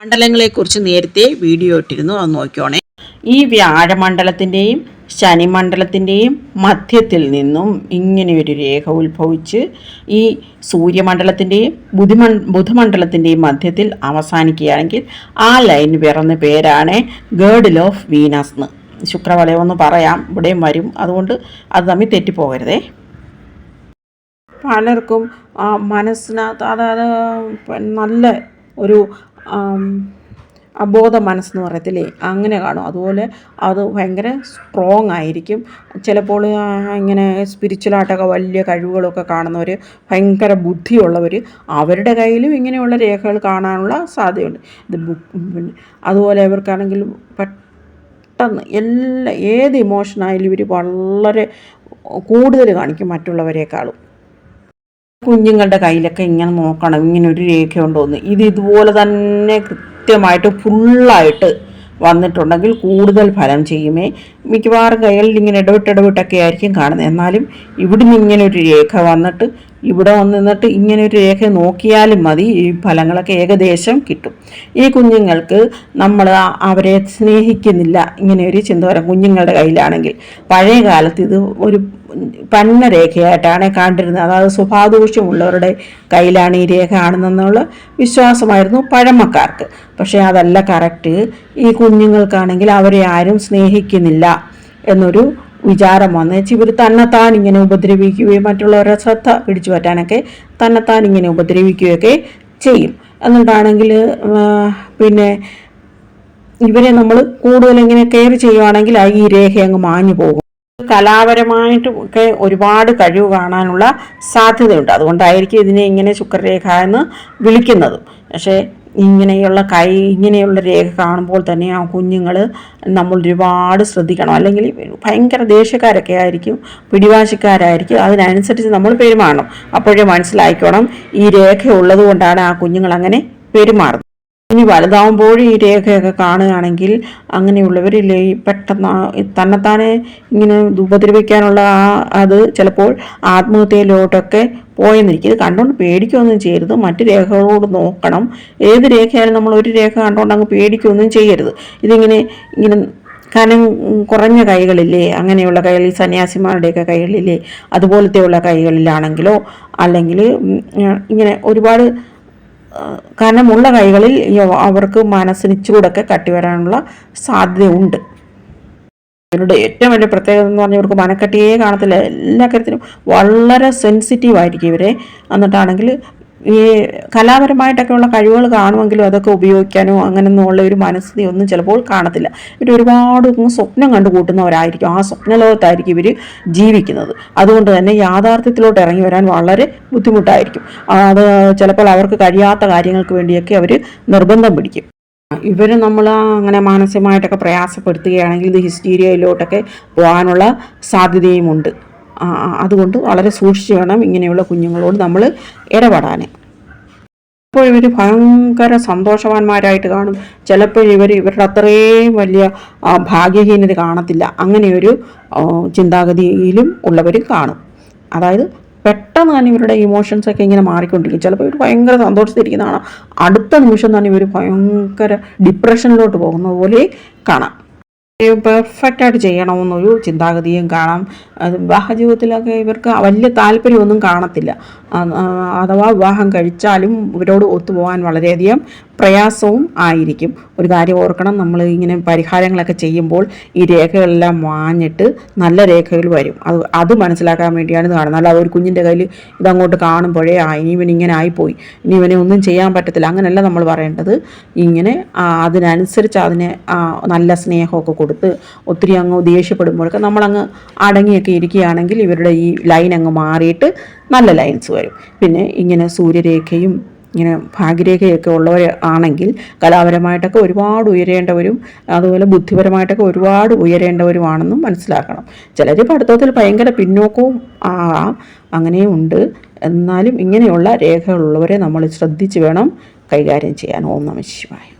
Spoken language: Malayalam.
മണ്ഡലങ്ങളെക്കുറിച്ച് നേരത്തെ വീഡിയോ ഇട്ടിരുന്നു. അത് നോക്കിയോണേ. ഈ വ്യാഴമണ്ഡലത്തിന്റെയും ശനിമണ്ഡലത്തിന്റെയും മധ്യത്തിൽ നിന്നും ഇങ്ങനെ ഒരു രേഖ ഉത്ഭവിച്ച് ഈ സൂര്യമണ്ഡലത്തിന്റെയും ബുധിമ ബുധമണ്ഡലത്തിന്റെയും മധ്യത്തിൽ അവസാനിക്കുകയാണെങ്കിൽ ആ ലൈൻ പിറന്ന പേരാണ് ഗേഡിൽ ഓഫ് വീനസ് എന്ന് ശുക്രവലയം എന്ന് പറയാം. ഇവിടെയും വരും. അതുകൊണ്ട് അത് തമ്മിൽ തെറ്റിപ്പോകരുതേ. പലർക്കും മനസ്സിനകത്ത് അതായത് നല്ല ഒരു അബോധ മനസ്സെന്ന് പറയത്തില്ലേ? അങ്ങനെ കാണും. അതുപോലെ അത് ഭയങ്കര സ്ട്രോങ് ആയിരിക്കും. ചിലപ്പോൾ ഇങ്ങനെ സ്പിരിച്വലായിട്ടൊക്കെ വലിയ കഴിവുകളൊക്കെ കാണുന്നവർ ഭയങ്കര ബുദ്ധിയുള്ളവർ അവരുടെ കയ്യിലും ഇങ്ങനെയുള്ള രേഖകൾ കാണാനുള്ള സാധ്യതയുണ്ട്. ഇത് പിന്നെ അതുപോലെ ഇവർക്കാണെങ്കിൽ പെട്ടെന്ന് എല്ലാ ഏത് ഇമോഷനായാലും ഇവർ വളരെ കൂടുതൽ കാണിക്കും മറ്റുള്ളവരെക്കാളും. കുഞ്ഞുങ്ങളുടെ കയ്യിലൊക്കെ ഇങ്ങനെ നോക്കണം ഇങ്ങനെ ഒരു രേഖയുണ്ടോ എന്ന് ഇത് ഇതുപോലെ തന്നെ കൃത്യമായിട്ട് ഫുള്ളായിട്ട് വന്നിട്ടുണ്ടെങ്കിൽ കൂടുതൽ ഫലം ചെയ്യുമേ. മിക്കവാറും കൈകളിൽ ഇങ്ങനെ ഇടവിട്ട് ഇടവിട്ടൊക്കെ ആയിരിക്കും കാണുന്നത്. എന്നാലും ഇവിടുന്ന് ഇങ്ങനെ ഒരു രേഖ വന്നിട്ട് ഇവിടെ വന്ന് നിന്നിട്ട് ഇങ്ങനെ ഒരു രേഖ നോക്കിയാലും മതി ഈ ഫലങ്ങളൊക്കെ ഏകദേശം കിട്ടും. ഈ കുഞ്ഞുങ്ങൾക്ക് നമ്മൾ അവരെ സ്നേഹിക്കുന്നില്ല ഇങ്ങനെ ഒരു ചിന്ത വരാം കുഞ്ഞുങ്ങളുടെ കയ്യിലാണെങ്കിൽ. പഴയ കാലത്ത് ഇത് ഒരു പന്ന രേഖയായിട്ടാണ് കണ്ടിരുന്നത്. അതായത് സ്വഭാവദൂഷ്യമുള്ളവരുടെ കയ്യിലാണ് ഈ രേഖ കാണുന്നതെന്നുള്ള വിശ്വാസമായിരുന്നു പഴമക്കാർക്ക്. പക്ഷേ അതല്ല കറക്റ്റ്. ഈ കുഞ്ഞുങ്ങൾക്കാണെങ്കിൽ അവരെ ആരും സ്നേഹിക്കുന്നില്ല എന്നൊരു വിചാരം വന്നേച്ച് ഇവർ തന്നെത്താൻ ഇങ്ങനെ ഉപദ്രവിക്കുകയും മറ്റുള്ളവരെ ശ്രദ്ധ പിടിച്ചു പറ്റാനൊക്കെ തന്നെത്താൻ ഇങ്ങനെ ഉപദ്രവിക്കുകയൊക്കെ ചെയ്യും. എന്നിട്ടാണെങ്കിൽ പിന്നെ ഇവരെ നമ്മൾ കൂടുതൽ ഇങ്ങനെ കെയർ ചെയ്യുവാണെങ്കിൽ ഈ രേഖ അങ്ങ് മാഞ്ഞു പോകും. കലാപരമായിട്ടും ഒക്കെ ഒരുപാട് കഴിവ് കാണാനുള്ള സാധ്യതയുണ്ട്. അതുകൊണ്ടായിരിക്കും ഇതിനെ ഇങ്ങനെ ശുക്രരേഖ എന്ന് വിളിക്കുന്നത്. പക്ഷേ ഇങ്ങനെയുള്ള കൈ ഇങ്ങനെയുള്ള രേഖ കാണുമ്പോൾ തന്നെ ആ കുഞ്ഞുങ്ങൾ നമ്മൾ ഒരുപാട് ശ്രദ്ധിക്കണം. അല്ലെങ്കിൽ ഭയങ്കര ദേഷ്യക്കാരൊക്കെ ആയിരിക്കും പിടിവാശിക്കാരായിരിക്കും. അതിനനുസരിച്ച് നമ്മൾ പെരുമാറണം. അപ്പോഴേ മനസ്സിലായിക്കോണം ഈ രേഖ ഉള്ളത് കൊണ്ടാണ് ആ കുഞ്ഞുങ്ങൾ അങ്ങനെ പെരുമാറുന്നത്. ഇനി വലുതാവുമ്പോഴും ഈ രേഖയൊക്കെ കാണുകയാണെങ്കിൽ അങ്ങനെയുള്ളവരില്ലേ പെട്ടെന്ന് തന്നെ തന്നെത്താനെ ഇങ്ങനെ ഉപദ്രവിക്കാനുള്ള ആ അത് ചിലപ്പോൾ ആത്മഹത്യയിലോട്ടൊക്കെ പോയെന്നിരിക്കും. ഇത് കണ്ടുകൊണ്ട് പേടിക്കുകയൊന്നും ചെയ്യരുത്. മറ്റു രേഖകളോട് നോക്കണം. ഏത് രേഖയാലും നമ്മൾ ഒരു രേഖ കണ്ടുകൊണ്ട് അങ്ങ് പേടിക്കുകയൊന്നും ചെയ്യരുത്. ഇതിങ്ങനെ ഇങ്ങനെ കനം കുറഞ്ഞ കൈകളില്ലേ അങ്ങനെയുള്ള കൈകൾ ഈ സന്യാസിമാരുടെയൊക്കെ കൈകളില്ലേ അതുപോലത്തെയുള്ള കൈകളിലാണെങ്കിലോ അല്ലെങ്കിൽ ഇങ്ങനെ ഒരുപാട് ആ, ഉള്ള കൈകളിൽ അവർക്ക് മനസ്സിന് ഇച്ചിരൂടൊക്കെ കട്ടി വരാനുള്ള സാധ്യതയുണ്ട്. ഇവരുടെ ഏറ്റവും വലിയ പ്രത്യേകത എന്ന് പറഞ്ഞാൽ ഇവർക്ക് മനക്കട്ടിയേ കാണത്തില്ല. എല്ലാ കാര്യത്തിലും വളരെ സെൻസിറ്റീവ് ആയിരിക്കും ഇവരെ. എന്നിട്ടാണെങ്കിൽ ഈ കലാപരമായിട്ടൊക്കെയുള്ള കഴിവുകൾ കാണുമെങ്കിലും അതൊക്കെ ഉപയോഗിക്കാനോ അങ്ങനെയൊന്നും ഉള്ള ഒരു മനസ്ഥിതി ഒന്നും ചിലപ്പോൾ കാണത്തില്ല. ഇവർ ഒരുപാട് സ്വപ്നം കണ്ടു കൂട്ടുന്നവരായിരിക്കും ആ സ്വപ്ന ലോകത്തായിരിക്കും ഇവർ ജീവിക്കുന്നത്. അതുകൊണ്ട് തന്നെ യാഥാർത്ഥ്യത്തിലോട്ട് ഇറങ്ങി വരാൻ വളരെ ബുദ്ധിമുട്ടായിരിക്കും. അത് ചിലപ്പോൾ അവർക്ക് കഴിയാത്ത കാര്യങ്ങൾക്ക് വേണ്ടിയൊക്കെ അവർ നിർബന്ധം പിടിക്കും. ഇവർ നമ്മൾ അങ്ങനെ മാനസികമായിട്ടൊക്കെ പ്രയാസപ്പെടുത്തുകയാണെങ്കിൽ ഇത് ഹിസ്റ്റീരിയയിലോട്ടൊക്കെ പോകാനുള്ള സാധ്യതയുമുണ്ട്. അതുകൊണ്ട് വളരെ സൂക്ഷിച്ച് വേണം ഇങ്ങനെയുള്ള കുഞ്ഞുങ്ങളോട് നമ്മൾ ഇടപെടാൻ ഇപ്പോൾ ഇവർ ഭയങ്കര സന്തോഷവാന്മാരായിട്ട് കാണും. ചിലപ്പോൾ ഇവർ ഇവരുടെ അത്രയും വലിയ ഭാഗ്യഹീനത കാണത്തില്ല. അങ്ങനെയൊരു ചിന്താഗതിയിലും ഉള്ളവർ കാണും. അതായത് പെട്ടെന്ന് തന്നെ ഇവരുടെ ഇമോഷൻസൊക്കെ ഇങ്ങനെ മാറിക്കൊണ്ടിരിക്കും. ചിലപ്പോൾ ഇവർ ഭയങ്കര സന്തോഷത്തിരിക്കുന്നതാണ് അടുത്ത നിമിഷം തന്നെ ഇവർ ഭയങ്കര ഡിപ്രഷനിലോട്ട് പോകുന്നത് പോലെ കാണാം. പെർഫെക്റ്റ് ആയിട്ട് ചെയ്യണമെന്നൊരു ചിന്താഗതിയും കാണാം. വിവാഹ ജീവിതത്തിലൊക്കെ ഇവർക്ക് വലിയ താല്പര്യമൊന്നും കാണത്തില്ല. അഥവാ വിവാഹം കഴിച്ചാലും ഇവരോട് ഒത്തുപോകാൻ വളരെയധികം പ്രയാസവും ആയിരിക്കും. ഒരു കാര്യം ഓർക്കണം നമ്മൾ ഇങ്ങനെ പരിഹാരങ്ങളൊക്കെ ചെയ്യുമ്പോൾ ഈ രേഖകളെല്ലാം മാഞ്ഞിട്ട് നല്ല രേഖകൾ വരും. അത് അത് മനസ്സിലാക്കാൻ വേണ്ടിയാണ് ഇത് കാണുന്നത് അല്ലാതെ ഒരു കുഞ്ഞിന്റെ കയ്യിൽ ഇതങ്ങോട്ട് കാണുമ്പോഴേ ആ ഇനി ഇവൻ ഇങ്ങനെ ആയിപ്പോയി. ഇനി ഇവനെ ഒന്നും ചെയ്യാൻ പറ്റത്തില്ല. അങ്ങനെയല്ല നമ്മൾ പറയേണ്ടത്. ഇങ്ങനെ അതിനനുസരിച്ച് അതിനെ നല്ല സ്നേഹമൊക്കെ കൊടുത്ത് ഒത്തിരി അങ്ങ് ദേഷ്യപ്പെടുമ്പോഴൊക്കെ നമ്മളങ്ങ് അടങ്ങിയൊക്കെ ഇരിക്കുകയാണെങ്കിൽ ഇവരുടെ ഈ ലൈൻ അങ്ങ് മാറിയിട്ട് നല്ല ലൈൻസ് വരും. പിന്നെ ഇങ്ങനെ സൂര്യരേഖയും ഇങ്ങനെ ഭാഗ്യരേഖയൊക്കെ ഉള്ളവർ ആണെങ്കിൽ കലാപരമായിട്ടൊക്കെ ഒരുപാട് ഉയരേണ്ടവരും അതുപോലെ ബുദ്ധിപരമായിട്ടൊക്കെ ഒരുപാട് ഉയരേണ്ടവരുമാണെന്നും മനസ്സിലാക്കണം. ചിലർ പഠിത്തത്തിൽ ഭയങ്കര പിന്നോക്കവും ആകാം അങ്ങനെയുണ്ട് എന്നാലും ഇങ്ങനെയുള്ള രേഖകളുള്ളവരെ നമ്മൾ ശ്രദ്ധിച്ച് വേണം കൈകാര്യം ചെയ്യാൻ. ഓം നമ ശിവായ.